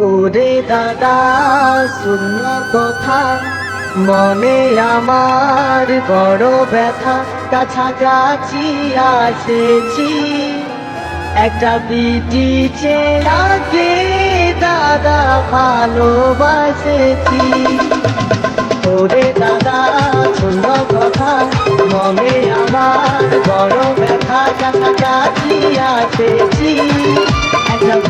ওরে দাদা শূন্য কথা। মনে আমার বড় ব্যথা। কাছাকাছি আসেছি। একটা বিটি চেরাকে দাদা ভালোবাসেছি। ওরে দাদা শূন্য কথা। মনে আমার বড় ব্যথা। কাছাকাছি আসেছি। একটা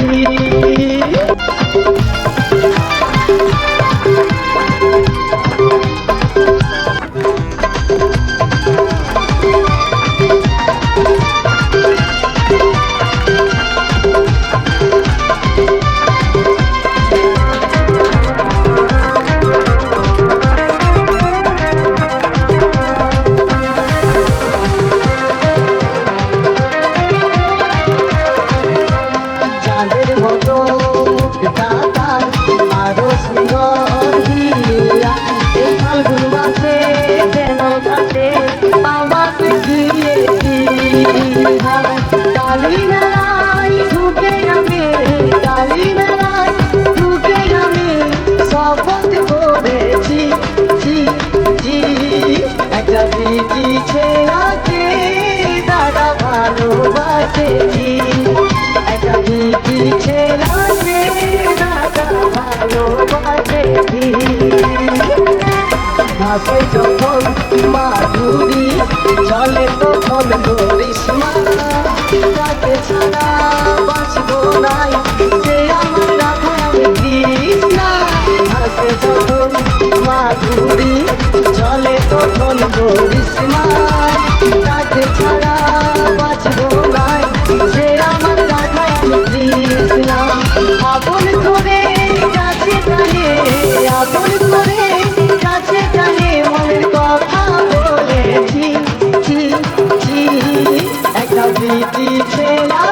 ভালোবাসেছি চাঁদের যেন কাটে আমাকে দিয়েছি কালী মেলায় ভাসে যখন মাধুরী চলে তখন গরিষ্মা তাকে ছাড়া বাঁচব নাই যে আমার রাধা কৃষ্ণা ভাসে যখন মাধুরী চলে তখন গরিষ্মা Bella.